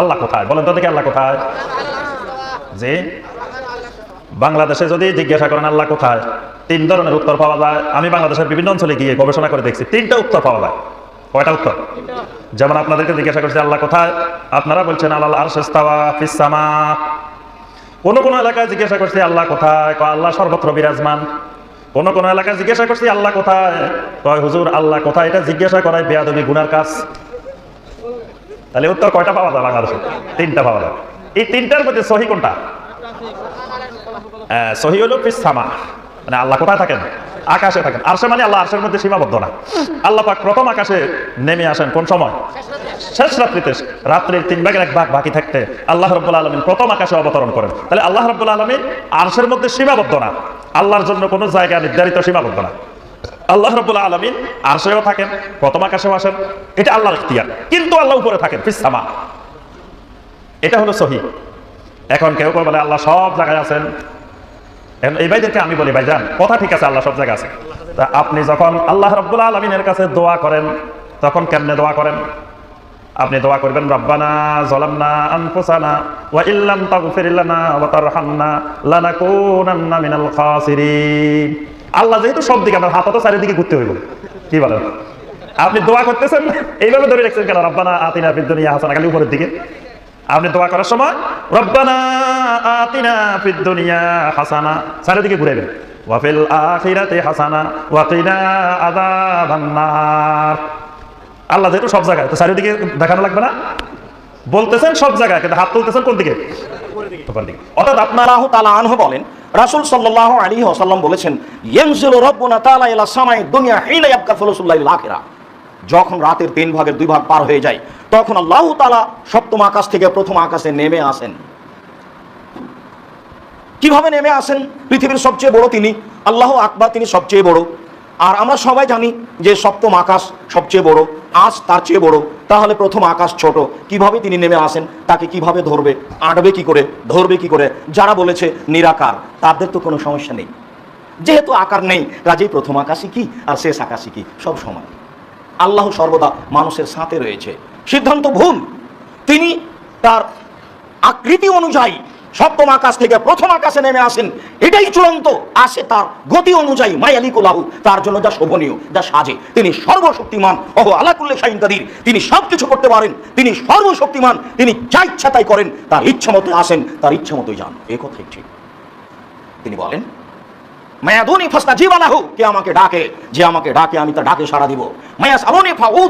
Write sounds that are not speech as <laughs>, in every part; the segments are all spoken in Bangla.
আল্লাহ কোথায়? বলেন তো দেখি আল্লাহ কোথায়? যে বাংলাদেশে যদি জিজ্ঞাসা করেন আল্লাহ কোথায়, তিন ধরনের উত্তর পাওয়া যায়। আমি বাংলাদেশের বিভিন্ন অঞ্চলে গিয়ে গবেষণা করে দেখছি, তিনটা উত্তর পাওয়া যায়। কয়টা উত্তর? যেমন আপনাদেরকে জিজ্ঞাসা করছি, আল্লাহ কোথায়? আপনারা বলছেন আল্লাহ আর শেস্তাওয়া ফিসামা কোন কোন এলাকায় জিজ্ঞাসা করছি, আল্লাহ কোথায়? কয়, আল্লাহ সর্বত্র বিরাজমান। কোন কোন এলাকায় জিজ্ঞাসা করছি, আল্লাহ কোথায়? কয়, হুজুর, আল্লাহ কোথায়? এটা জিজ্ঞাসা করায় বেয়াদবি, গুনার কাজ। তাহলে উত্তর কয়টা পাওয়া যায় বাংলাদেশে? তিনটা পাওয়া যায়। এই তিনটার মধ্যে সহি কোনটা? সহি হলো পিসামা মানে আল্লাহ কোথায় থাকেন? আকাশে থাকেন। আরশে মানে আল্লাহ, আরশের মধ্যে সীমাবদ্ধ না। আল্লাহ পাক প্রথম আকাশে নেমে আসেন কোন সময়? শেষ রাত্রিতে। রাত্রির তিন ভাগের এক ভাগ বাকি থাকতে আল্লাহ রব্বুল আলমিন প্রথম আকাশে অবতরণ করেন। তাহলে আল্লাহ রব্বুল আলমিন আরশের মধ্যে সীমাবদ্ধ না। আল্লাহর জন্য কোনো জায়গা নির্ধারিত সীমাবদ্ধ না। আল্লাহ রব্বুল আলমিন আরশেও থাকেন, প্রথম আকাশেও আসেন, এটা আল্লাহর ইখতিয়ার। কিন্তু আল্লাহ উপরে থাকেন ফিসামা এটা হলো সহি। এখন কেউ কেউ বলে, আল্লাহ সব জায়গায় আছেন। এখন এই ভাইদেরকে আমি বলি, ভাইজান, কথা ঠিক আছে, আল্লাহ সব জায়গায় আছে। তা আপনি যখন আল্লাহ রব্বুল আলমিনের কাছে দোয়া করেন, তখন কেমনে দোয়া করেন? আপনি দোয়া করবেন, রব্বানা জলামনা আনফুসানা ওয়া ইল্লাম তাগফির লানা ওয়া তারহামনা লানাকুনান্না মিনাল খাসিরিন। আল্লাহ যেহেতু সব দিকে আমার হাত তো চারিদিকে ঘুরতে হইব। কি বলেন? আপনি দোয়া করতেছেন, এইভাবে ধরে রাখছেন কেন? রব্বানা আতিনা ফিদ দুনিয়া হাসানা, খালি উপরের দিকে। আপনি দোয়া করার সময়, রব্বানা আতিনা ফিদ দুনিয়া হাসানা, চারিদিকে ঘুরাইবেন ওয়াফিল আখিরাতি হাসানা, ওয়া কিনা আযাবান নার আল্লাহ যেহেতু সব জায়গায়, তো চারিদিকে দেখানো লাগবে না। বলতেছেন সব জায়গায়, কিন্তু হাত তুলতেছেন কোন দিকে? তালা আনহু বলেন, রাসূল আলাইহি ওয়াসাল্লাম বলেছেন তাআলা ইলা সামাই দুনিয়া হিনা ইয়াবকা ফুলুসুল্লাহিল আখিরা। যখন রাতের তিন ভাগের দুই ভাগ পার হয়ে যায়, তখন আল্লাহ তালা সপ্তম আকাশ থেকে প্রথম আকাশে নেমে আসেন। কীভাবে নেমে আসেন? পৃথিবীর সবচেয়ে বড় তিনি, আল্লাহ আকবার তিনি সবচেয়ে বড়। আর আমরা সবাই জানি যে সপ্তম আকাশ সবচেয়ে বড়, আজ তার চেয়ে বড়, তাহলে প্রথম আকাশ ছোট। কীভাবে তিনি নেমে আসেন, তাকে কীভাবে ধরবে, আটবে কি করে, ধরবে কি করে, যারা বলেছে নিরাকার, তাদের তো কোনো সমস্যা নেই। যেহেতু আকার নেই কাজেই প্রথম আকাশই কি আর শেষ আকাশই কি, সব সময় আল্লাহ সর্বদা মানুষের সাথে রয়েছে। সিদ্ধান্ত ভুল। তিনি তার আকৃতি অনুযায়ী সপ্তম আকাশ থেকে প্রথম আকাশে নেমে আসেন। এটাই চূড়ান্ত। আসে তার গতি অনুযায়ী মায়ালি কোলাহু তার জন্য যা শোভনীয়, যা সাজে। তিনি সর্বশক্তিমান অহ আলাকুল্লে শাহিন কাদির। তিনি সব কিছু করতে পারেন, তিনি সর্বশক্তিমান, তিনি যা ইচ্ছা তাই করেন, তার ইচ্ছা মতো আসেন, তার ইচ্ছা মতোই যান। এ কথাই ঠিক। তিনি বলেন মায়াদুনি ফাস্তা জীবানাহু কে আমাকে ডাকে, যে আমাকে ডাকে, আমি তার ডাকে সাড়া দিব। মায়াস আলোনে ফা ও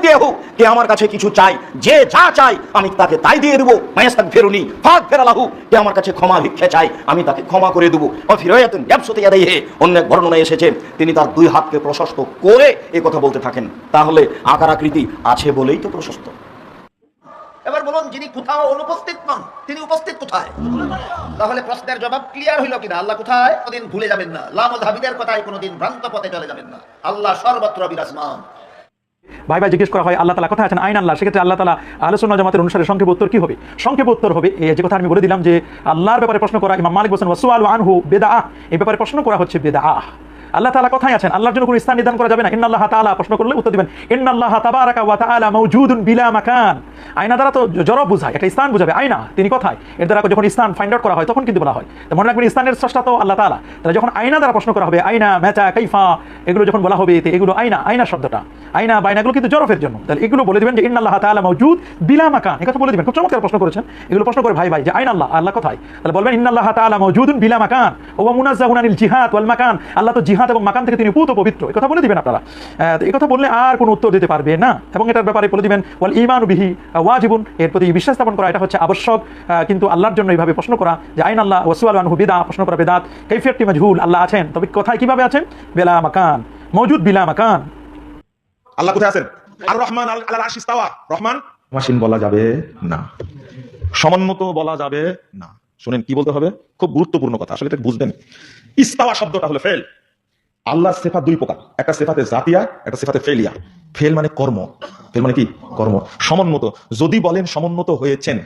কে আমার কাছে কিছু চাই যে যা চাই আমি তাকে তাই দিয়ে দেবো। মায়াস তাক ফেরুনি ফাঁক ফেরালাহু, কে আমার কাছে ক্ষমা ভিক্ষা চাই আমি তাকে ক্ষমা করে দেবো। ও ফিরায়াতুন ব্যবসাতে ইয়াদাই হে অন্য এক বর্ণনা এসেছে, তিনি তার দুই হাতকে প্রশস্ত করে এই কথা বলতে থাকেন। তাহলে আকার আকৃতি আছে বলেই তো প্রশস্ত। এবার বলুন, যিনি কোথাও অনুপস্থিত নন, তিনি উপস্থিত কোথায়? তাহলে প্রশ্নের জবাব ক্লিয়ার হইল কিনা? আল্লাহ কোথায়? কোনদিন ভুলে যাবেন না। লামধাবিদের কথায় কোনোদিন ভ্রান্ত পথে চলে যাবেন না। আল্লাহ সর্বত্র বিরাজমান। ভাই ভাই, জিজ্ঞেস করা হয়, আল্লাহ তালা কোথায় আছেন? আইন আল্লাহ, সেক্ষেত্রে আল্লাহ তালা আলোচনা জামাতের অনুসারে সংক্ষেপ উত্তর কি হবে? সংক্ষেপ উত্তর হবে এই যে কথা আমি বলে দিলাম যে আল্লাহর ব্যাপারে প্রশ্ন করা, ইমাম মালিক বলছেন ওয়াসু আলু আনহু বেদা আহ এই ব্যাপারে প্রশ্ন করা হচ্ছে বেদা আল্লাহ তালা কোথায় আছেন? আল্লাহর জন্য কোনো স্থান নির্ধারণ করা যাবে না। ইন্না আল্লাহ তালা প্রশ্ন করলে উত্তর দিবেন, ইন্নাল্লাহ তাবারাকা ওয়া তাআলা মাউজুদুন বিলা মাকান। আয়না দ্বারা তো জড় বোঝায়, একটা স্থান বোঝাবে। আয়না, তিনি কোথায়? এর দ্বারা যখন স্থান ফাইন্ড আউট করা হয়, তখন কিন্তু বলা হয়। তো মনে রাখবেন, স্থানের স্রষ্টা তো আল্লাহ তালা তাহলে যখন আয়না দ্বারা প্রশ্ন করা হবে, আয়না, মেচা, কাইফা? এগুলো যখন বলা হবে এগুলো আয়না আয়না শব্দটা। আয়না বাইনাগুলো কিন্তু জরফের জন্য। তাহলে এগুলো বলে দিবেন যে, ইন্নাল্লাহ তাআলা মাওজুদ বিলা মাকান। এই কথা বলে দিবেন। খুব চমৎকার প্রশ্ন করেছেন। এগুলো প্রশ্ন করে ভাই ভাই, যে আইন আল্লাহ আল্লাহ কোথায়? তাহলে বলবেন, ইন্নাল্লাহ তাআলা মাওজুদুন বিলা মাকান। ওয়া মুনাজ্জাহুন আনিল জিহাদ ওয়াল মাকান। আল্লাহ তো জিহাদ এবং মাকান থেকে তিনি পুত পবিত্র। এই কথা বলে দিবেন আপনারা। এই কথা বললে আর কোনো উত্তর দিতে পারবে না। এবং এটার ব্যাপারে বলে দিবেন, ওয়াল ঈমানু বিহি ওয়াজিবুন। এর প্রতি বিশ্বাস স্থাপন করা এটা হচ্ছে আবশ্যক। কিন্তু আল্লাহর জন্য এইভাবে প্রশ্ন করা, যে আইন আল্লাহ ওয়াসুয়াল আনহু বিদা প্রশ্ন করা বেদাত। কৈফিয়তটি মাজহুল, আল্লাহ আছেন। তবে কোথায় কীভাবে আছেন? বেলা মাকান। মওজুদ বিলা মাকান। আল্লাহ কোথায় আছেন? আর রহমান আল্লাহ রহমান মাসিন বলা যাবে না। সমন্বত বলা যাবে না। শুনেন কি বলতে হবে? খুব গুরুত্বপূর্ণ কথা আসলে এটা বুঝবেন। ইস্তাওয়া শব্দটা হলো ফেল। আল্লাহ সেফা দুই প্রকার। একটা সেফাতে জাতিয়া একটা সেফাতে ফেলিয়া। ফেল মানে কর্ম। ফেল মানে কি? কর্ম। সমন্বত যদি বলেন সমন্বত হয়েছেন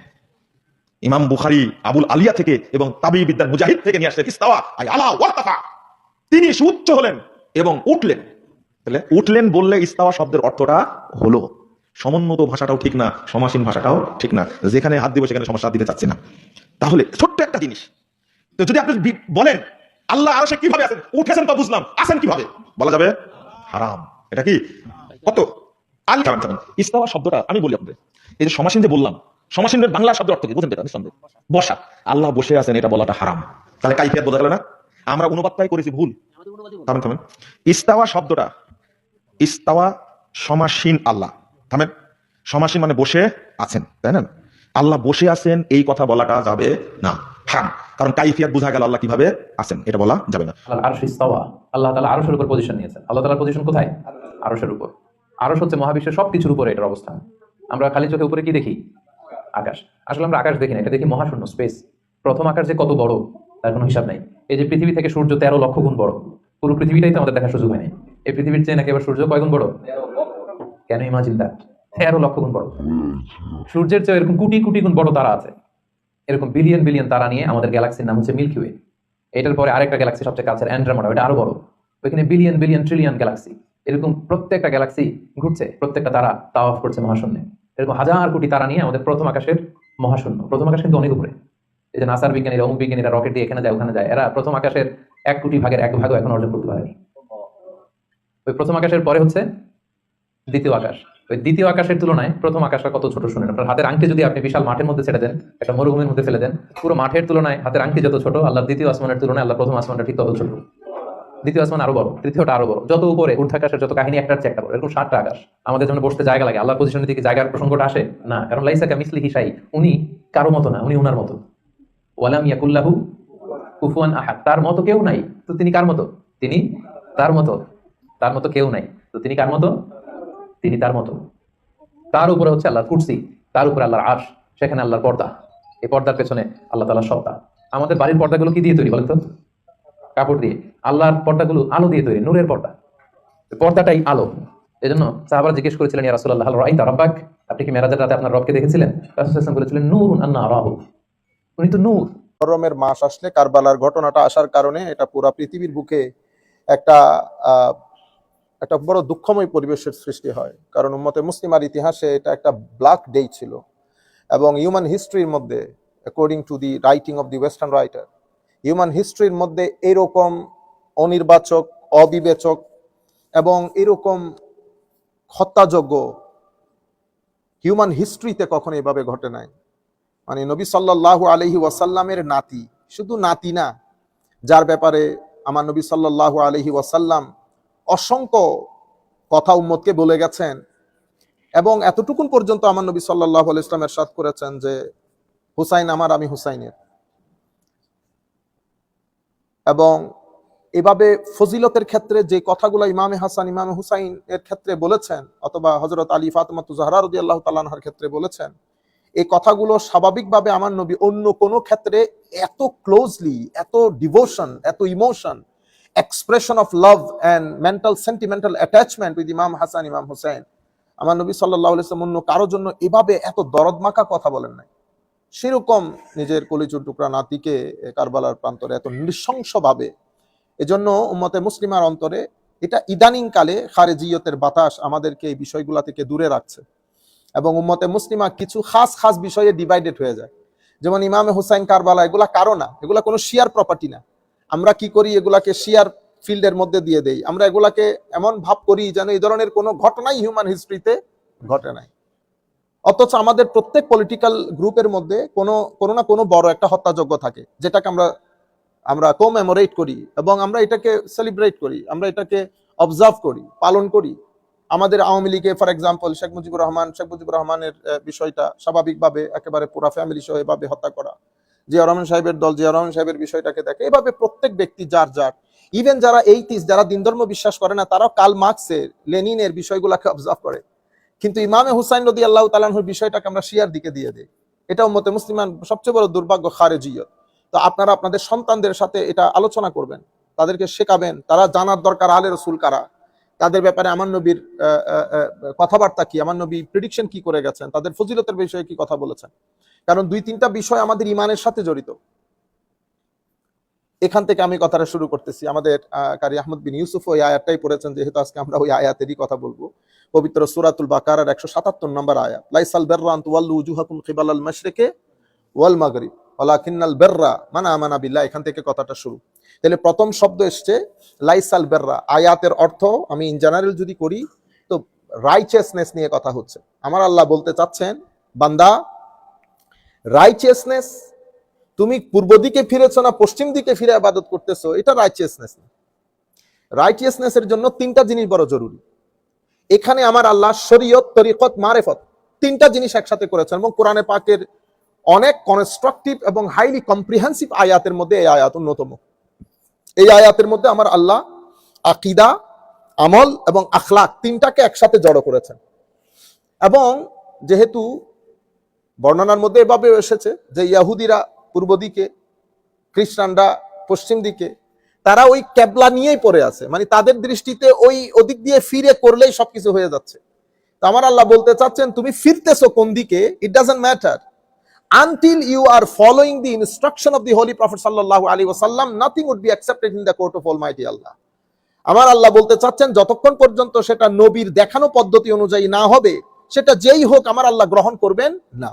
ইমাম বুখারি আবুল আলিয়া থেকে এবং তাবি বিদ্যার মুজাহিদ থেকে নিয়ে আসলেন ইস্তাওয়া। আই আলা ওয়ার্তাফা তিনি সুউচ্চ হলেন এবং উঠলেন। তাহলে উঠলেন বললে ইস্তাওয়া শব্দের অর্থটা হলো। সমন্বত ভাষাটাও ঠিক না সমাসীন ভাষাটাও ঠিক না। যেখানে হাত দিব সেখানে সমস্যা দিতে চাচ্ছি না। তাহলে ছোট্ট একটা জিনিস তো যদি আপনি বলেন আল্লাহ আরও সে কীভাবে আছেন? উঠেছেন তো বুঝলাম আছেন কীভাবে? বলা যাবে হারাম। এটা কি? কত? আল কারণ ইস্তাওয়া শব্দটা আমি বলি আপনাদের। এই যে সমাসীন যে বললাম সমাসীনের বাংলা শব্দ অর্থ কি? বুঝেন এটা নিঃসন্দেহে। বসা। আল্লাহ বসে আছেন এটা বলাটা হারাম। তাহলে কাইফিয়াত বোঝা গেল না? আমরা অনুবাদটাই করেছি ভুল। থামেন থামেন ইস্তাওয়া শব্দটা ইস্তাওয়া সমাসীন আল্লাহ। থামেন, সমাসীন মানে বসে আছেন, তাই না? আল্লাহ বসে আছেন, এই কথা বলাটা যাবে না। হারাম কারণ কাইফিয়াত বোঝা গেল আল্লাহ কীভাবে আছেন, এটা বলা যাবে না। আল্লাহ তাআলা আরশের উপর পজিশন নিয়েছেন। আল্লাহ তাআলার পজিশন কোথায়? আরশের উপর। আরশ হচ্ছে মহাবিশ্বের সবকিছুর উপরে এটার অবস্থান। আমরা খালি চোখে উপরে কি দেখি? আকাশ। আসলে আমরা আকাশ দেখি না, এটা দেখি মহাশূন্য স্পেস প্রথম আকাশ যে কত বড়, তার কোনো হিসাব নাই। এই যে পৃথিবী থেকে সূর্য তেরো লক্ষ গুণ বড়, পুরো পৃথিবীটাই তো আমাদের দেখার সুযোগ হয় নাই। এই পৃথিবীর চেয়ে নাকি এবার সূর্য কয় গুণ বড়? কেন ইমাজিন দ্যাট তেরো লক্ষ গুণ বড়। সূর্যের চেয়ে এরকম কোটি কোটি গুণ বড় তারা আছে। এরকম বিলিয়ন বিলিয়ন তারা নিয়ে আমাদের গ্যালাক্সির নাম হচ্ছে মিল্কি ওয়ে এটার পরে আরেকটা গ্যালাক্সি সবচেয়ে কাছের অ্যান্ড্রোমেডা ওটা আরও বড়। ওইখানে বিলিয়ন বিলিয়ন ট্রিলিয়ন গ্যালাক্সি এরকম প্রত্যেকটা গ্যালাক্সি ঘুরছে, প্রত্যেকটা তারা তাওয়াফ করছে মহাশূন্যে। এরকম হাজার কোটি তারা নিয়ে আমাদের প্রথম আকাশের মহাশূন্য। প্রথম আকাশ কিন্তু অনেক উপরে। এই যে নাসার বিজ্ঞানীরা, অমুক বিজ্ঞানীরা রকেট দিয়ে এখানে যায়, ওখানে যায়, এরা প্রথম আকাশের এক কোটি ভাগের এক ভাগও এখন অর্জন করতে পারে ওই প্রথম আকাশের পরে হচ্ছে দ্বিতীয় আকাশ। ওই দ্বিতীয় আকাশের তুলনায় প্রথম আকাশটা কত ছোট শুনেন। আপনার হাতের আংটি যদি আপনি বিশাল মাঠের মধ্যে ছেড়ে দেন, একটা মরুভূমির মধ্যে ফেলে দেন, পুরো মাঠের তুলনায় হাতের আংটি যত ছোট আল্লাহ দ্বিতীয় আসমানের তুলনায় আল্লাহ প্রথম আসমানটা ঠিক তত ছোট। দ্বিতীয় আসমান আরও বড়, তৃতীয়টা আরও বড়। যত উপরে ঊর্ধ্বাকাশের যত কাহিনী একটার চেয়ে একটা বড়, এরকম ষাটটা আকাশ। আমাদের যেমন বসতে জায়গা লাগে আল্লাহ পজিশনের দিকে জায়গার প্রসঙ্গটা আসে? না, কারণ লাইসা কামিসলি হিসাই, উনি কারও মতো না, উনি উনার মতো। ওয়ালাম ইয়াকুল্লাহু কুফুয়ান আহাদ, তার মতো কেউ নাই। তো তিনি কার মতো? তিনি তার মতো। তার মতো কেউ নাই। তো তিনি কার মতো? তিনি তার মতো। তার উপরে হচ্ছে আল্লাহর কুর্সি, তার উপরে আল্লাহর আশ সেখানে আল্লাহর পর্দা। এই পর্দার পেছনে আল্লাহ তালার সত্তা। আমাদের বাড়ির পর্দাগুলো কি দিয়ে তৈরি বলেন তো কাপড় দিয়ে। আল্লাহর পর্দাগুলো আলো দিয়ে তৈরি, নূরের পর্দা। পর্দাটাই আলো। এই জন্য সাহাবারা জিজ্ঞেস করেছিলেন, ইয়া রাসূলুল্লাহ রাইতা আপনি কি মেরাজের রাতে আপনার রবকে দেখেছিলেন? বলেছিলেন, নূরুন আন্না আরাহু। উনি তো নূর। মহরমের মাস আসলে কারবালার ঘটনাটা আসার কারণে এটা পুরা পৃথিবীর বুকে একটা একটা বড় দুঃখময় পরিবেশের সৃষ্টি হয়। কারণ উম্মতে মুসলিমার ইতিহাসে এটা একটা ব্ল্যাক ডে ছিল। এবং হিউম্যান হিস্ট্রির মধ্যে according to the writing of the western writer human হিস্ট্রির মধ্যে এরকম অনির্বাচক, অবিবেচক এবং এরকম হত্যাযোগ্য হিউম্যান হিস্ট্রিতে কখনো এভাবে ঘটে নাই। মানে নবী সাল্লাল্লাহু আলহি ওয়াসাল্লামের নাতি, শুধু নাতি না, যার ব্যাপারে আমার নবী সাল্লাল্লাহু আলহি ওয়াসাল্লাম অসংখ্য কথা উম্মতকে বলে গেছেন। এবং এতটুকুন পর্যন্ত আমার নবী সাল্লাহ ইসলামের সাথ করেছেন যে, হুসাইন আমার, আমি হুসাইনের। এবং এভাবে ফজিলতের ক্ষেত্রে যে কথাগুলো ইমামে হাসান, ইমামে হুসাইন এর ক্ষেত্রে বলেছেন, অথবা হজরত আলী ফাতেমাতু জাহরা আল্লাহ তাল্লাহার ক্ষেত্রে বলেছেন, এই কথাগুলো স্বাভাবিকভাবে আমার নবী অন্য কোনো ক্ষেত্রে এত ক্লোজলি এত ডিভোশন এত emotion expression of love and mental sentimental attachment with Imam Hasan Imam Hussain আমার নবী সাল্লাহ ইসলাম অন্য কারোর জন্য এভাবে এত দরদমাখা কথা বলেন নাই। সেরকম নিজের কলিচুর টুকরা নাতিকে কারবালার প্রান্তরে এত নৃশংসভাবে। এজন্য উম্মতে মুসলিমার অন্তরে এটা ইদানিং কালে খারেজিয়তের বাতাস আমাদেরকে এই বিষয়গুলা থেকে দূরে রাখছে। এবং উম্মতে মুসলিমা কিছু খাস খাস বিষয়ে ডিভাইডেড হয়ে যায়। যেমন ইমামে হুসাইন কারবালা, এগুলা কারও না। এগুলা কোনো শিয়ার প্রপার্টি না। আমরা কি করি, এগুলাকে শিয়ার ফিল্ডের মধ্যে দিয়ে দেই। আমরা এগুলাকে এমন ভাব করি যেন এই ধরনের কোনো ঘটনাই হিউম্যান হিস্ট্রিতে ঘটে নাই। অথচ আমাদের প্রত্যেক পলিটিক্যাল গ্রুপের মধ্যে কোনো কোনো না কোনো বড় একটা হত্যাযজ্ঞ থাকে, যেটাকে আমরা আমরা কোমেমোরেট করি এবং আমরা এটাকে সেলিব্রেট করি, আমরা এটাকে অবজার্ভ করি, পালন করি। আমাদের আওয়ামী লীগে ফর এক্সাম্পল শেখ মুজিবুর রহমান, শেখ মুজিবুর রহমানের বিষয়টা স্বাভাবিকভাবে একেবারে পুরা ফ্যামিলি সহ এভাবে হত্যা করা। জিয়া রহমান সাহেবের দল, জিয়া রহমান সাহেবের বিষয়টাকে দেখে, এভাবে প্রত্যেক ব্যক্তি যার যার ইভেন যারা এইটিস যারা দিন ধর্ম বিশ্বাস করে না, তারাও কাল মার্কসের লেনিনের বিষয়গুলোকে অবজার্ভ করে। কিন্তু ইমামে হুসাইন রদি আল্লাহ তালাহুর বিষয়টাকে আমরা শিয়ার দিকে দিয়ে দিই। এটা উম্মতে মুসলিমান সবচেয়ে বড় দুর্ভাগ্য খারেজিয়ত। তো আপনারা আপনাদের সন্তানদের সাথে এটা আলোচনা করবেন, তাদেরকে শেখাবেন, তারা জানার দরকার আলে রসুল কারা। তাদের ব্যাপারে আমার নবীর কথাবার্তা কি, আমার নবী প্রিডিকশন কি করে গেছেন, তাদের ফজিলতের বিষয়ে কি কথা বলেছেন। কারণ দুই তিনটা বিষয় আমাদের ইমানের সাথে জড়িত। এখান থেকে আমি কথাটা শুরু করতেছি। আমাদের কারি আহমদ বিন ইউসুফ ওই আয়াতটাই পড়েছেন, যেহেতু আজকে আমরা ওই আয়াতেরই কথা বলব। পবিত্র সূরাতুল বাকারার একশো সাতাত্তর নম্বর আয়াত, লাইসাল বেররা আন তুওয়াল্লু উজুহাকুম কিবালাল মাশরিকে ওয়াল মাগরিব বেররা মানা আমানা এখান থেকে কথাটা শুরু। তাহলে প্রথম শব্দ এসছে, লাইসাল বেররা। আয়াতের অর্থ আমি ইন জেনারেল যদি করি, তো রাইচিয়াসনেস নিয়ে কথা হচ্ছে। আমার আল্লাহ বলতে চাচ্ছেন, বান্দা রাইচিয়াসনেস তুমি পূর্ব দিকে ফিরেছো না পশ্চিম দিকে ফিরে আবাদত করতেছো? এটা রাইচিয়াসনেস না রাইচিয়াসনেসের জন্য তিনটা জিনিস বড় জরুরি। এখানে আমার আল্লাহ শরীয়ত, তরিকত, মারেফত তিনটা জিনিস একসাথে করেছেন এবং কোরআনে পাকের অনেক কনস্ট্রাকটিভ এবং হাইলি কম্প্রিহেন্সিভ আয়াতের মধ্যে এই আয়াত অন্যতম। এই আয়াতের মধ্যে আমার আল্লাহ আকিদা, আমল এবং আখলাক তিনটাকে একসাথে জড়ো করেছেন। এবং যেহেতু বর্ণনার মধ্যে এভাবে এসেছে যে ইয়াহুদিরা পূর্ব দিকে, খ্রিস্টানরা পশ্চিম দিকে, তারা ওই ক্যাবলা নিয়েই পড়ে আছে। মানে তাদের দৃষ্টিতে ওই ওদিক দিয়ে ফিরে করলেই সবকিছু হয়ে যাচ্ছে। তো আমার আল্লাহ বলতে চাচ্ছেন, তুমি ফিরতেছো কোন দিকে? It doesn't matter until you are following the instruction of the holy prophet sallallahu alaihi wasallam would be be in in court of all almighty Allah আমার আল্লাহ বলতে চাচ্ছেন, যতক্ষণ পর্যন্ত সেটা নবীর দেখানো পদ্ধতি অনুযায়ী না হবে, সেটা যেই হোক, আমার আল্লাহ গ্রহণ করবেন না।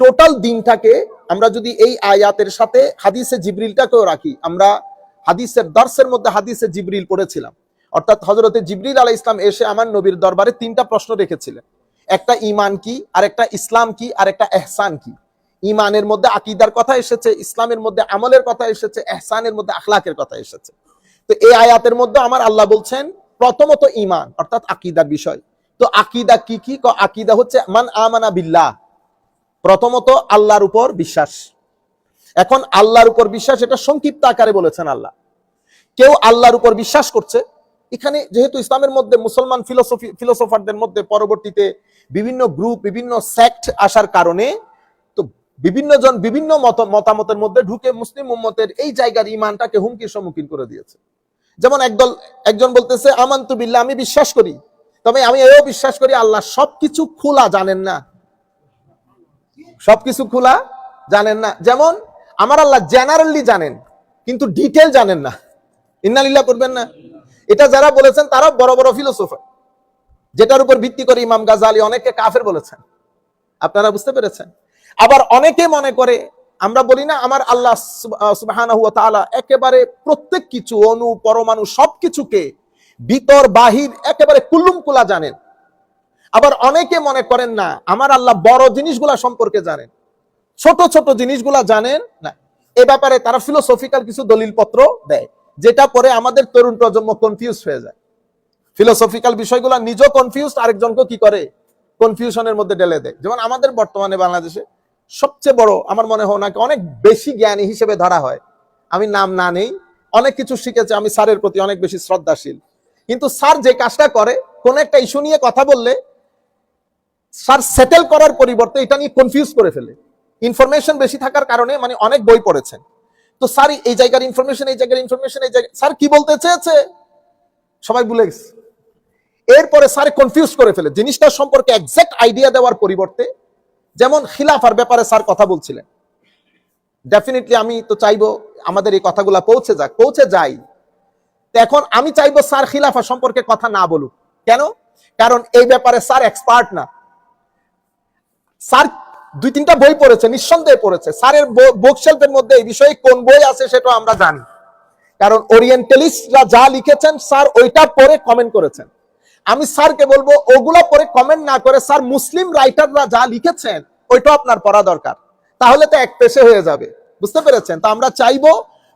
টোটাল দিনটাকে আমরা যদি এই আয়াতের সাথে হাদিসে জিবরিলটাকেও রাখি, আমরা হাদিসের দর্শের মধ্যে হাদিসে জিবরিল পড়েছিলাম। অর্থাৎ হজরতে জিবরিল আলাহ ইসলাম এসে আমার নবীর দরবারে তিনটা প্রশ্ন রেখেছিলেন। একটা ইমান কি, আর একটা ইসলাম কি, আর একটা এহসান কি? ইমানের মধ্যে আকিদার কথা এসেছে, ইসলামের মধ্যে আমলের কথা এসেছে এহসানের মধ্যে আখলাকের কথা এসেছে। তো এই আয়াতের মধ্যে আমার আল্লাহ বলছেন, প্রথমত ইমান অর্থাৎ আকিদার বিষয়। তো আকিদা কি? কি, আকিদা হচ্ছে মান আমানা বিল্লাহ। প্রথমত আল্লাহর উপর বিশ্বাস। এখন আল্লাহর উপর বিশ্বাস, এটা সংক্ষিপ্ত আকারে বলেছেন আল্লাহ। কেউ আল্লাহর উপর বিশ্বাস করছে, এখানে যেহেতু ইসলামের মধ্যে মুসলমান ফিলোসফি, ফিলোসফারদের মধ্যে পরবর্তীতে বিভিন্ন গ্রুপ, বিভিন্ন সেক্ট আসার কারণে, তো বিভিন্ন জন বিভিন্ন মত, মতামতের মধ্যে ঢুকে মুসলিম উম্মতের এই জায়গার ইমানটাকে হুমকির সম্মুখীন করে দিয়েছে। যেমন একদল, একজন বলতেছে, আমান্তু বিল্লাহ, আমি বিশ্বাস করি। তবে আমি এও বিশ্বাস করি, আল্লাহ সবকিছু খোলা জানেন না। সবকিছু খোলা, জানেন না। যেমন, আমার আল্লাহ জেনারেলি জানেন, কিন্তু ডিটেল জানেন না। ইন্নালিল্লাহ করবেন না এটা যারা বলেছেন তারা বড় বড় ফিলোসফার যেটার উপর ভিত্তি করে ইমাম গাজালি অনেককে কাফের বলেছেন। আপনারা বুঝতে পেরেছেন? আবার অনেকে মনে করে, আমরা বলি না, আমার আল্লাহ তাআলা একেবারে প্রত্যেক কিছু, অনু, পরমাণু সবকিছুকে ভিতর, বাহির একেবারে কুল্লুম কুলা জানেন। আবার অনেকে মনে করেন না, আমার আল্লাহ বড় জিনিসগুলা সম্পর্কে জানেন। ছোট ছোট জিনিসগুলা জানেন না। এ ব্যাপারে তারা ফিলোসফিক্যাল কিছু দলিলপত্র দেয়, যেটা পরে আমাদের তরুণ প্রজন্ম কনফিউজ হয়ে যায়। ফিলোসফিক্যাল বিষয়গুলো নিজেও কনফিউজ আরেকজনকে কি করে? কনফিউশনের মধ্যে ঢেলে দেয়। যেমন আমাদের বর্তমানে বাংলাদেশে সবচেয়ে বড়, আমার মনে হয় ওনাকে অনেক বেশি জ্ঞানী হিসেবে ধরা হয়। আমি নাম না নেই, অনেক কিছু শিখেছে, আমি স্যারের প্রতি অনেক বেশি শ্রদ্ধাশীল। কিন্তু স্যার যে কাজটা করে, কোন একটা ইস্যু নিয়ে কথা বললে স্যার সেটেল করার পরিবর্তে এটা নিয়ে কনফিউজ করে ফেলে। ইনফরমেশন বেশি থাকার কারণে মানে অনেক বই পড়েছেন। তো স্যার, এই জায়গার ইনফরমেশন এই জায়গার ইনফরমেশন এই জায়গায় স্যার, কি বলতে চেয়েছে? সবাই ভুলে গেছে। এরপরে স্যার কনফিউজ করে ফেলে। জিনিসটা সম্পর্কে এক্সাক্ট আইডিয়া দেওয়ার পরিবর্তে, যেমন খিলাফার ব্যাপারে স্যার কথা বলছিলেন। ডেফিনেটলি আমি তো চাইব আমাদের এই কথাগুলা পৌঁছে যাক, পৌঁছে যাই। এখন আমি চাইব স্যার খিলাফা সম্পর্কে কথা না বলুক। কেন? কারণ এই ব্যাপারে স্যার এক্সপার্ট না। স্যার, দুই তিনটা বই পড়েছে, নিঃসন্দেহে পড়েছে। স্যারের বুকশেলফের মধ্যে এই বিষয়ে কোন বই আছে সেটা আমরা জানি। কারণ ওরিয়েন্টালিস্টরা যা লিখেছেন, স্যার, ওইটা পড়ে কমেন্ট করেছেন। আমি স্যারকে বলব, ওগুলো পরে কমেন্ট না করে, স্যার, মুসলিম রাইটাররা যা লিখেছেন ওইটা আপনার পড়া দরকার। তাহলে তো এক পেশে হয়ে যাবে। বুঝতে পেরেছেন? তো আমরা চাইব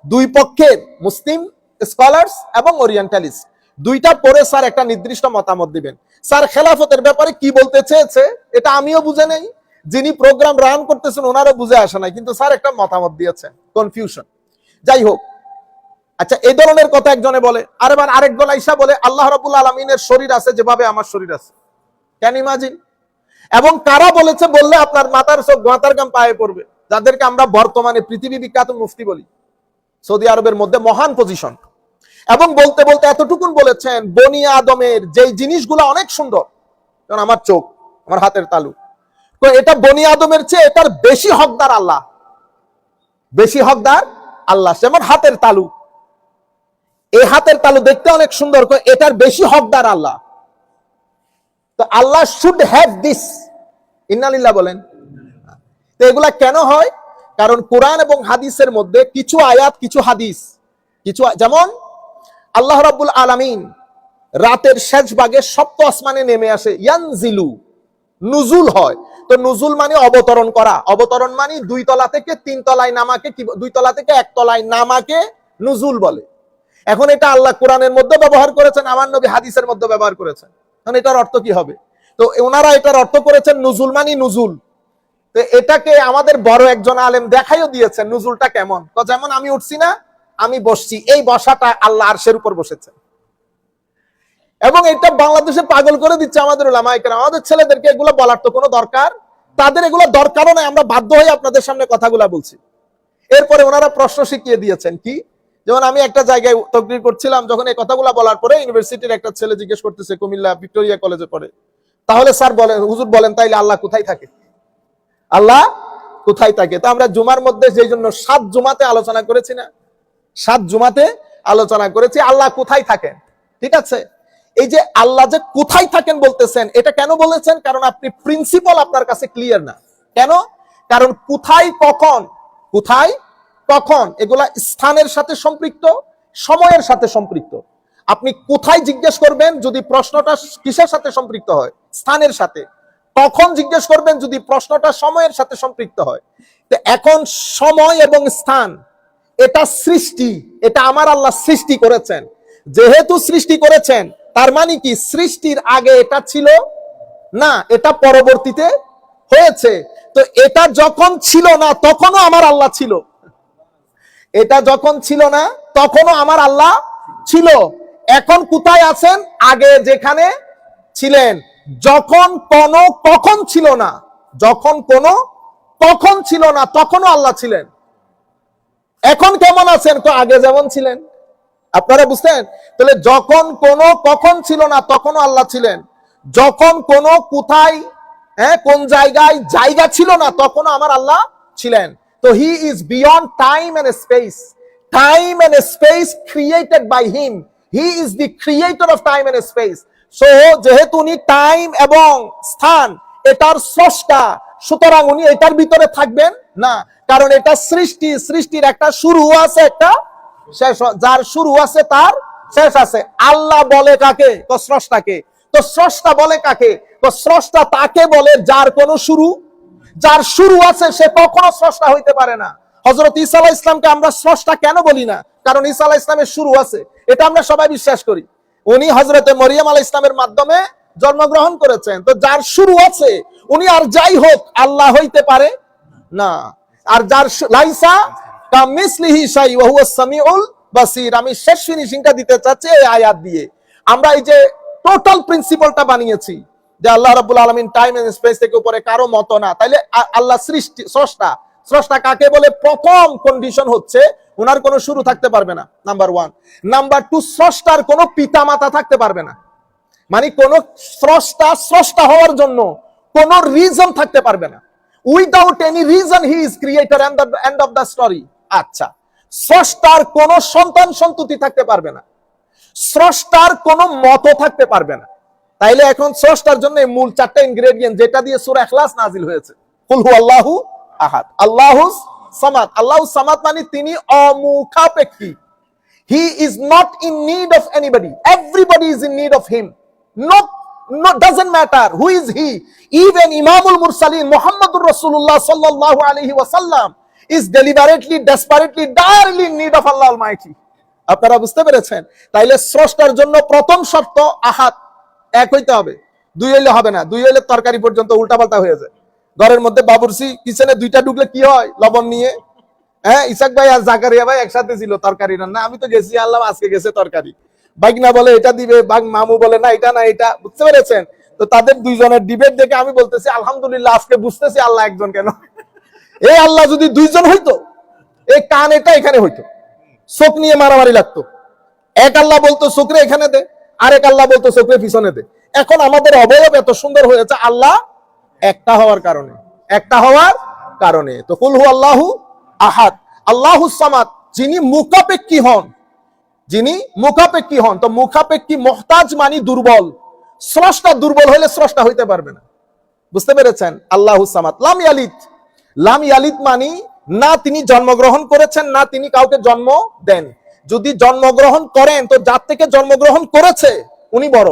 দুই পক্ষের, মুসলিম স্কলার্স এবং ওরিয়েন্টালিস্ট দুইটা পরে স্যার একটা নির্দিষ্ট মতামত দিবেন। স্যার খেলাফতের ব্যাপারে কি বলতে চেয়েছে, এটা আমিও বুঝে নেই। যিনি প্রোগ্রাম রান করতেছেন, ওনারও বুঝে আসে নাই, কিন্তু স্যার একটা মতামত দিয়েছেন কনফিউশন যাই হোক আচ্ছা এই ধরনের কথা একজনে বলে আরেবার আরেক দল আইসা বলে, আল্লাহ রাবুল আলমিনের শরীর আছে, যেভাবে আমার শরীর আছে। ক্যান ইমাজিন এবং কারা বলেছে, বললে আপনার মাথার সব গাঁতার গাম পায়ে পড়বে। যাদেরকে আমরা বর্তমানে পৃথিবী বিখ্যাত মুফতি বলি, সৌদি আরবের মধ্যে মহান পজিশন এবং বলতে বলতে এতটুকুন বলেছেন, বনি আদমের যেই জিনিসগুলো অনেক সুন্দর, যেমন আমার চোখ, আমার হাতের তালু। তো এটা বনি আদমের চেয়ে এটার বেশি হকদার আল্লাহ। বেশি হকদার আল্লাহ, যেমন হাতের তালু। এই হাতের তালু দেখতে অনেক সুন্দর এটার বেশি হকদার আল্লাহ। তো তো আল্লাহ শুড হ্যাভ দিস ইন্নালিল্লাহ বলেন। তো এগুলা কেন হয়? কারণ কোরআন এবং হাদিসের মধ্যে কিছু আয়াত, কিছু হাদিস, কিছু যেমন আল্লাহ রাব্বুল আলামিন রাতের শেষ ভাগে সপ্ত আসমানে নেমে আসে, ইয়ানজিলু, নুজুল হয়। তো নুজুল মানে অবতরণ করা। অবতরণ মানে দুই তলা থেকে তিন তলায় নামাকে দুই তলা থেকে এক তলায় নামাকে নুজুল বলে। এখন এটা আল্লাহ কোরআনের মধ্যে ব্যবহার করেছেন, আমার নবী হাদিসের মধ্যে ব্যবহার করেছেন। এখন এটার অর্থ কি হবে? তো ওনারা এটার অর্থ করেছেন নুজুল মানে নুজুল। তো এটাকে আমাদের বড় একজন আলেম দেখাইও দিয়েছেন নুজুলটা কেমন। তো যেমন আমি উঠছি না আমি বসছি, এই বসাটা আল্লাহ আরশের উপর বসেছেন। এবং এটা বাংলাদেশে পাগল করে দিচ্ছে আমাদের ওলামা একরাম। আমাদের ছেলেদেরকে এগুলো বলার তো কোনো দরকার। তাদের এগুলো দরকারও নাই, আমরা বাধ্য হয়ে আপনাদের সামনে কথাগুলা বলছি। এরপরে ওনারা প্রশ্ন শিখিয়ে দিয়েছেন কি? যেমন আমি একটা জায়গায় তকরির করছিলাম, যখন এই কথাগুলা বলার পরে ইউনিভার্সিটির একটা ছেলে জিজ্ঞেস করতেছে, কুমিল্লা ভিক্টোরিয়া কলেজে পড়ে। তাহলে স্যার বলেন, হুজুর বলেন, তাইলে আল্লাহ কোথায় থাকে? আল্লাহ কোথায় থাকে? তো আমরা জুমার মধ্যে যেই জন্য সাত জুমাতে আলোচনা করেছি না সাত জুমাতে আলোচনা করেছি, আল্লাহ কোথায় থাকেন? ঠিক আছে? এই যে আল্লাহ যে কোথায় থাকেন বলতেছেন, এটা কেন বলেছেন? কারণ আপনি প্রিন্সিপাল আপনার কাছে ক্লিয়ার না। কেন? কারণ কোথায়, কখন? কোথায়, কখন? এগুলা স্থানের সাথে সম্পৃক্ত, সময়ের সাথে সম্পৃক্ত। আপনি কোথায় জিজ্ঞেস করবেন যদি প্রশ্নটা কিসের সাথে সম্পৃক্ত হয়? স্থানের সাথে। কখন জিজ্ঞেস করবেন যদি প্রশ্নটা সময়ের সাথে সম্পৃক্ত হয়? তো এখন সময় এবং স্থান। এটা সৃষ্টি, এটা আমার আল্লাহ সৃষ্টি করেছেন। যেহেতু সৃষ্টি করেছেন, তার মানে কি? সৃষ্টির আগে এটা ছিল না, এটা পরবর্তীতে হয়েছে। তো এটা যখন ছিল না, তখনও আমার আল্লাহ ছিল। এটা যখন ছিল না, তখনও আমার আল্লাহ ছিল। এখন কোথায় আছেন? আগে যেখানে ছিলেন। যখন কোন কখন ছিল না, যখন কোনো কখন ছিল না, তখনও আল্লাহ ছিলেন। এখন কেমন আছেন? তো আগে যেমন ছিলেন। আপনারা বুঝতেন? তাহলে যখন কোন কখন ছিল না, তখনও আল্লাহ ছিলেন। যখন কোন কোথায় হ্যাঁ কোন জায়গায় জায়গা ছিল না, তখনও আমার আল্লাহ ছিলেন। তো he is beyond time and space time and space created by him he is the creator of time and space so যেহেতু উনি টাইম এবং স্থান, এটার স্রষ্টা, সুতরাং উনি এটার ভিতরে থাকবেন না। কারণ এটা সৃষ্টি, সৃষ্টির একটা শুরু আছে, একটা শেষ। যার শুরু আছে, তার শেষ আছে। আল্লাহ বলে কাকে? তো স্রষ্টাকে। তো স্রষ্টা বলে কাকে? তো স্রষ্টা তাকে বলে যার কোনো শুরু, যার শুরু আছে, সে কখনো স্রষ্টা হইতে পারে না। হজরত ইসা ইসলামকে আমরা স্রষ্টা কেন বলি না? কারণ ইসা আলাহ ইসলামের শুরু আছে। এটা আমরা সবাই বিশ্বাস করি। উনি হজরতে মরিয়াম আলাহ ইসলামের মাধ্যমে জন্মগ্রহণ করেছেন। তো যার শুরু আছে, উনি আর যাই হোক, আল্লাহ হইতে পারে না। আর যার লাইসা কামিসলিহি শাই, ওয়া হুয়া সামিউল বাসির। আমি শেষ ফিনিশিংটা দিতে চাচ্ছি এই আয়াত দিয়ে। আমরা এই যে টোটাল প্রিন্সিপালটা বানিয়েছি, যে আল্লাহ রাব্বুল আলামিন টাইম এন্ড স্পেস থেকে উপরে কারও মত না। তাইলে আল্লাহ সৃষ্টি স্রষ্টা। স্রষ্টা কাকে বলে? প্রথম কন্ডিশন হচ্ছে ওনার কোনো শুরু থাকতে পারবে না নাম্বার ওয়ান নাম্বার টু স্রষ্টার কোনো পিতা মাতা থাকতে পারবে না। মানে কোন স্রষ্টা স্রষ্টা হওয়ার জন্য কোন রিজন থাকতে পারবে না। Without any reason he is creator and the end of the story আচ্ছা স্রষ্টার কোন সন্তান সন্ততি থাকতে পারবে না। স্রষ্টার কোন মত থাকতে পারবে না। তাইলে এখন স্রষ্টার জন্য মূল চারটা ইনগ্রেডিয়েন্ট যেটা দিয়ে সূরা ইখলাস নাজিল হয়েছে। কুল হু আল্লাহু আহাদ। আল্লাহু সামাদ। আল্লাহু সামাদ মানে তিনি অমুখাপেক্ষী। He is not in need of anybody. Everybody is in need of him. No, no, doesn't matter. Who is he. Even Imamul Mursaleen, Muhammadur Rasulullah sallallahu alaihi wasallam is deliberately, desperately, direly in need of Allah Almighty. আপনারা বুঝতে পেরেছেন? তাইলে স্রষ্টার জন্য প্রথম শর্ত আহাত। এক হইতে হবে। দুই হইলে হবে না। দুই হইলে তরকারি পর্যন্ত উল্টাপাল্টা হয়ে যায়। ঘরের মধ্যে বাবুরসি কিচেনে দুইটা ঢুকলে কি হয়? লবণ নিয়ে। হ্যাঁ ইসাক ভাই আর জাকারিয়া ভাই একসাথে ছিল তরকারি রান্না। আমি তো গেছি আল্লাহ আজকে গেছে তরকারি। বাইকনা বলে, এটা দিবে, বাগ মামু বলে, না, এটা না, এটা, বুঝতে পেরেছেন? তো তাদের দুইজনের ডিবেট দেখে আমি বলতেছি, আলহামদুলিল্লাহ, আজকে বুঝতেছি আল্লাহ একজন কেন? <laughs> এই আল্লাহ যদি দুইজন হইতো, এই কান এটা এখানে হইতো। চোখ নিয়ে মারামারি লাগতো। এক আল্লাহ বলতো, চোখরে এখানে দে। আরেক আল্লাহ বলতো, চোখরে পিছনে দে। এখন আমাদের অবয়ব এত সুন্দর হয়েছে আল্লাহ একটা হওয়ার কারণে, একটা হওয়ার কারণে। তো কুলহু আল্লাহু আহাদ। আল্লাহু সামাদ, যিনি মুখাপেক্ষী হন যিনি মুখাপেক্ষী হন, তো মুখাপেক্ষী মোহতাজ মানি দুর্বল। স্রষ্টা দুর্বল হইলে স্রষ্টা হইতে পারবে না। বুঝতে পেরেছেন? আল্লাহ লাম ইয়ালিদ। লাম ইয়ালিদ মানি না তিনি জন্মগ্রহণ করেছেন, না তিনি কাউকে জন্ম দেন। যদি জন্মগ্রহণ করেন, তো যার থেকে জন্মগ্রহণ করেছে, উনি বড়।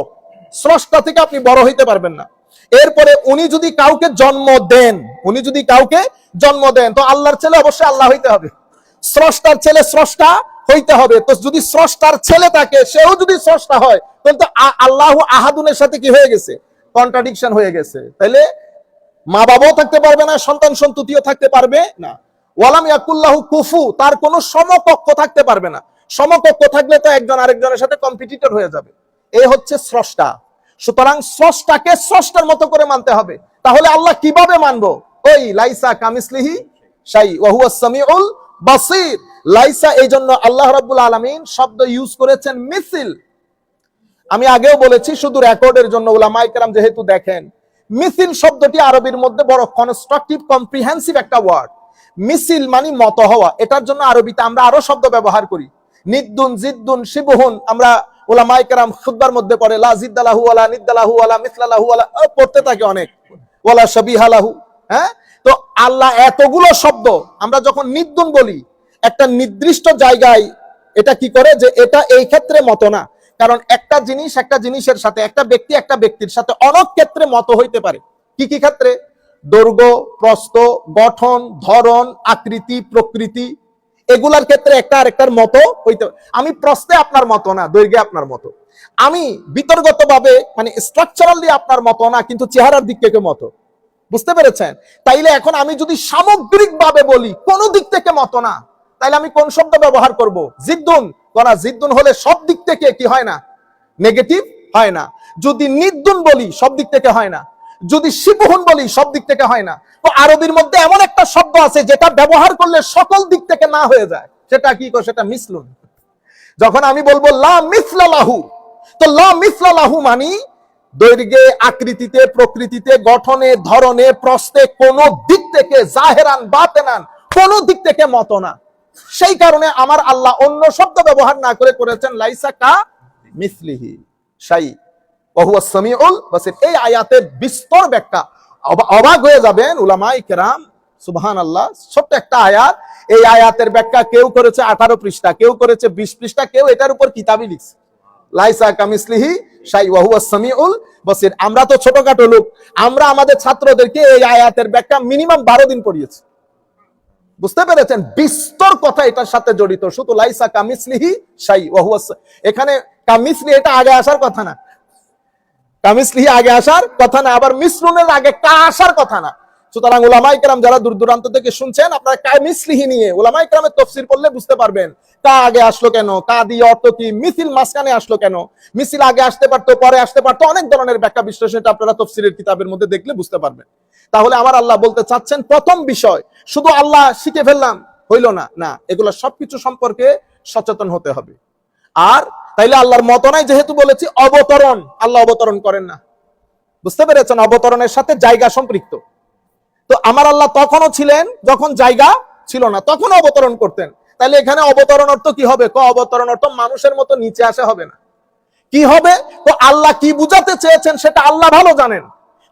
স্রষ্টা থেকে আপনি বড় হইতে পারবেন না। এরপরে উনি যদি কাউকে জন্ম দেন, উনি যদি কাউকে জন্ম দেন, তো আল্লাহর ছেলে অবশ্যই আল্লাহ হইতে হবে। স্রষ্টার ছেলে স্রষ্টা হইতে হবে। তো যদি স্রষ্টার ছেলে থাকে, সেও যদি স্রষ্টা হয়, তাহলে তো আল্লাহ আহাদুনের সাথে কি হয়ে গেছে? কন্ট্রাডিকশন হয়ে গেছে। তাইলে মা বাবাও থাকতে পারবে না সন্তান সন্ততিও থাকতে পারবে না। ওয়ালাম ইয়াকুল্লাহু কুফু, তার কোনো সমকক্ষ থাকতে পারবে না। সমকক্ষ থাকলে তো একজন আরেকজনের সাথে কম্পিটিটর হয়ে যাবে। এ হচ্ছে স্রষ্টা। সুতরাং স্রষ্টাকে স্রষ্টার মতো করে মানতে হবে। তাহলে আল্লাহ কীভাবে মানবো? ওই, লাইসা কামিসলিহি শাই, ওয়াহুয়া সামিউল বাসির। লাইসা এই জন্য আল্লাহ রাব্বুল আলামিন শব্দ ইউজ করেছেন মিসিল। আমি আগেও বলেছি শুধু রেকর্ডের জন্য ওলামাই কেরাম যেহেতু দেখেন। মিছিল শব্দটি আরবির মধ্যে বড় কনস্ট্রাকটিভ কম্প্রিহেন্সিভ একটা ওয়ার্ড মিছিল মানে মত হওয়া। এটার জন্য আরবিতে আমরা আরও শব্দ ব্যবহার করি। নিদ্দুন জিদ্দুন শিবহুন আমরা ওলামাই কেরাম খুদ্বার মধ্যে পড়ে লা জিদ্দালাহু ওয়ালা নিদ্দালাহু ওয়ালা মিসলালাহু ও, পড়তে থাকে অনেক। ওয়ালা শাবিহালাহু হ্যাঁ? তো আল্লাহ এতগুলো শব্দ আমরা যখন নিদ্দুন বলি একটা নির্দিষ্ট জায়গায় এটা কি করে যে এটা এই ক্ষেত্রে মতো না। কারণ একটা জিনিস একটা জিনিসের সাথে, একটা ব্যক্তি একটা ব্যক্তির সাথে অনেক ক্ষেত্রে মতো হইতে পারে। কি কি ক্ষেত্রে? দৈর্ঘ্য, প্রস্থ, গঠন, ধরন, আকৃতি, প্রকৃতি, এগুলার ক্ষেত্রে একটা আরেকটার মতো হইতে। আমি প্রস্তে আপনার মতো না, দৈর্ঘ্যে আপনার মতো। আমি বিতর্গত ভাবে মানে স্ট্রাকচারালি আপনার মতো না, কিন্তু চেহারার দিক থেকে মতো। বুঝতে পেরেছেন? তাইলে এখন আমি যদি সামগ্রিক ভাবে বলি, কোনো দিক থেকে মতো না। তাইলে আমি কোন শব্দ ব্যবহার করব? জিদ্দুন। করা জিদ্দুন হলে সব দিক থেকে কি হয় না? নেগেটিভ হয় না। যদি নির্দুন বলি, সব দিক থেকে হয় না। যদি শিবহুন বলি, সব দিক থেকে হয় না। তো আরবির মধ্যে এমন একটা শব্দ আছে, যেটা ব্যবহার করলে সকল দিক থেকে না হয়ে যায়। সেটা কি সেটা মিসলুন। যখন আমি বলব, লা মিসলালাহু তো লা মিসলালাহু মানি দৈর্ঘ্যে, আকৃতিতে, প্রকৃতিতে, গঠনে, ধরনে প্রস্তে কোনো দিক থেকে জাহেরান, বাতেনান কোনো দিক থেকে মত না সেই কারণে আমার আল্লাহ অন্য শব্দ ব্যবহার না করে করেছেন, লাইসা কা মিসলিহি শাই ওহুয়া সামিউল বাসির। এই আয়াতের বিস্তর ব্যাখ্যা অবাক হয়ে যাবেন উলামাই কেরাম সুবহান আল্লাহ ছোট্ট একটা আয়াত। এই আয়াতের ব্যাখ্যা কেউ করেছে আঠারো পৃষ্ঠা, কেউ করেছে বিশ পৃষ্ঠা, কেউ এটার উপর কিতাবই লিখছে। লাইসা কামিসলিহি শাই ওয়াহুয়া সামিউল বাসির। আমরা তো ছোটখাটো লোক, আমরা আমাদের ছাত্রদেরকে এই আয়াতের ব্যাখ্যা মিনিমাম বারো দিন পড়িয়েছি। বুঝতে পেরেছেন? বিস্তর কথা এটার সাথে জড়িত। শুধু লাইসা কামিসলিহি শাই ওয়াহুয়া এখানে কামিসলি এটা আগে আসার কথা না। কামিসলিহি আগে আসার কথা না, আবার মিশ্রণের আগে কা আসার কথা না। সুতরাং ওলামাই কেরাম যারা দূর দূরান্ত থেকে শুনছেন, আপনারা কামিসলিহি নিয়ে ওলামাই কেরামের তফসির পড়লে বুঝতে পারবেন, কা আগে আসলো কেন, কা দিয়ে অর্থ কি মিছিল মাঝখানে আসলো কেন মিছিল আগে আসতে পারতো, পরে আসতে পারতো, অনেক ধরনের ব্যাখ্যা বিশ্লেষণ এটা আপনারা তফসিলের কিতাবের মধ্যে দেখলে বুঝতে পারবেন। তাহলে আমার আল্লাহ বলতে চাচ্ছেন প্রথম বিষয় শুধু আল্লাহ শিখে ফেললাম, হইল না। না, এগুলো সবকিছু সম্পর্কে সচেতন হতে হবে। আর তাইলে আল্লাহর মত নাই যেহেতু বলেছি, অবতরণ। আল্লাহ অবতরণ করেন না। বুঝতে পেরেছেন? অবতরণের সাথে জায়গা সম্পৃক্ত। তো আমার আল্লাহ তখনও ছিলেন যখন জায়গা ছিল না তখন অবতরণ করতেন। তাহলে এখানে অবতরণ অর্থ কি হবে? ক, অবতরণ অর্থ মানুষের মতো নিচে আসা হবে না। কি হবে? তো আল্লাহ কি বুঝাতে চেয়েছেন সেটা আল্লাহ ভালো জানেন।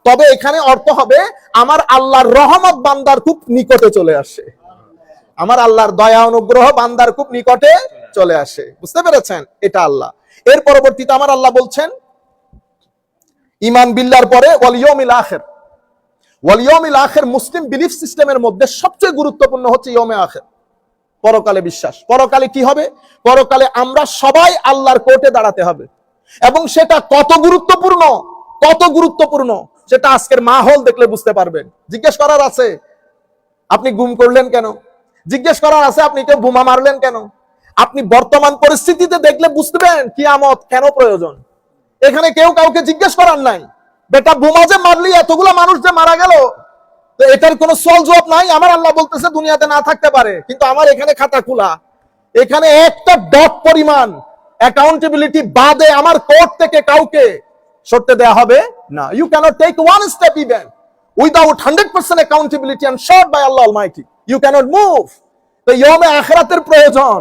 তবে এখানে অর্থ হবে, আমার আল্লাহর রহমত বান্দার খুব নিকটে চলে আসে। আমার আল্লাহর দয়া, অনুগ্রহ বান্দার খুব নিকটে চলে আসে। বুঝতে পেরেছেন? এটা আল্লাহ। এর পরবর্তীতে আমার আল্লাহ বলছেন, ইমান বিল্লার পরে ওয়ালিয়মিল আখের। ওয়ালিয়মিল আখের মুসলিম বিলিফ সিস্টেমের মধ্যে সবচেয়ে গুরুত্বপূর্ণ হচ্ছে ইয়মে আখের। পরকালে বিশ্বাস। পরকালে কি হবে? পরকালে আমরা সবাই আল্লাহর কোর্টে দাঁড়াতে হবে। এবং সেটা কত গুরুত্বপূর্ণ? কত গুরুত্বপূর্ণ? সেটা আজকের মাহল দেখলে বুঝতে পারবেন। জিজ্ঞেস করার আছে, আপনি গুম করলেন কেন? জিজ্ঞেস করার আছে, আপনি কেউ বোমা মারলেন কেন? আপনি বর্তমান পরিস্থিতিতে দেখলে বুঝতেবেন কিয়ামত কেন প্রয়োজন? এখানে কেউ কাউকে জিজ্ঞেস করার নাই। বেটা, বোমা যে মারলি, এতগুলো মানুষ যে মারা গেল, তো এটার কোনো সল জবাব নাই। আমার আল্লাহ বলতেছে, দুনিয়াতে না থাকতে পারে। কিন্তু আমার এখানে খাতা খোলা। এখানে একটা ডট পরিমাণ অ্যাকাউন্টেবিলিটি বাদে আমার কোর্ট থেকে কাউকে সরতে দেয়া হবে না। You cannot take one step even without hundred percent accountability and short by Allah almighty you cannot move তো ইয়মে আখরাতের প্রয়োজন।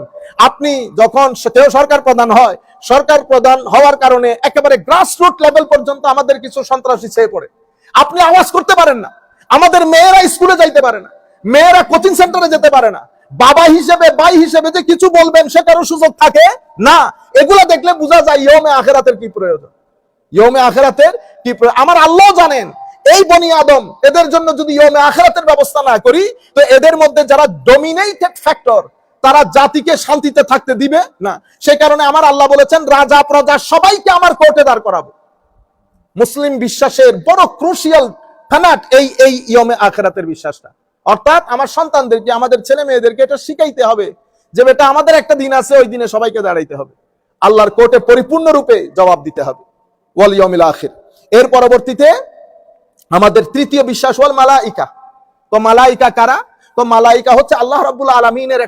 আপনি যখন কেউ সরকার প্রধান হয়, সরকার প্রধান হওয়ার কারণে একেবারে গ্রাসরুট লেভেল পর্যন্ত আমাদের কিছু সন্ত্রাসী ছেয়ে পড়ে। আপনি আওয়াজ করতে পারেন না। আমাদের মেয়েরা স্কুলে যাইতে পারে না। মেয়েরা কোচিং সেন্টারে যেতে পারে না। বাবা হিসেবে, ভাই হিসেবে যে কিছু বলবেন সেটারও সুযোগ থাকে না। এগুলো দেখলে বোঝা যায় ইয়মে আখেরাতের কি প্রয়োজন। ইয়মে আখেরাতের কি আমার আল্লাহ জানেন, এই বনি আদম, এদের জন্য যদি ইয়মে আখেরাতের ব্যবস্থা না করি, তো এদের মধ্যে যারা ডমিনেটেড ফ্যাক্টর তারা জাতিকে শান্তিতে থাকতে দিবে না। সেই কারণে আমার আল্লাহ বলেছেন, রাজা প্রজা সবাইকে আমার কোর্টে দাঁড় করাবো। মুসলিম বিশ্বাসের বড় ক্রুশিয়াল ফ্যানাট এই এই ইয়মে আখেরাতের বিশ্বাসটা। অর্থাৎ আমার সন্তানদেরকে, আমাদের ছেলে মেয়েদেরকে এটা শিখাইতে হবে যে বেটা আমাদের একটা দিন আছে, ওই দিনে সবাইকে দাঁড়াইতে হবে। আল্লাহর কোর্টে পরিপূর্ণরূপে জবাব দিতে হবে। ওয়াল আখির। এর পরবর্তীতে আমাদের তৃতীয় বিশ্বাস ওয়াল মালাইকা। তো মালাইকা কারা? তো মালাইকা হচ্ছে আল্লাহ রাবুল আলমিনের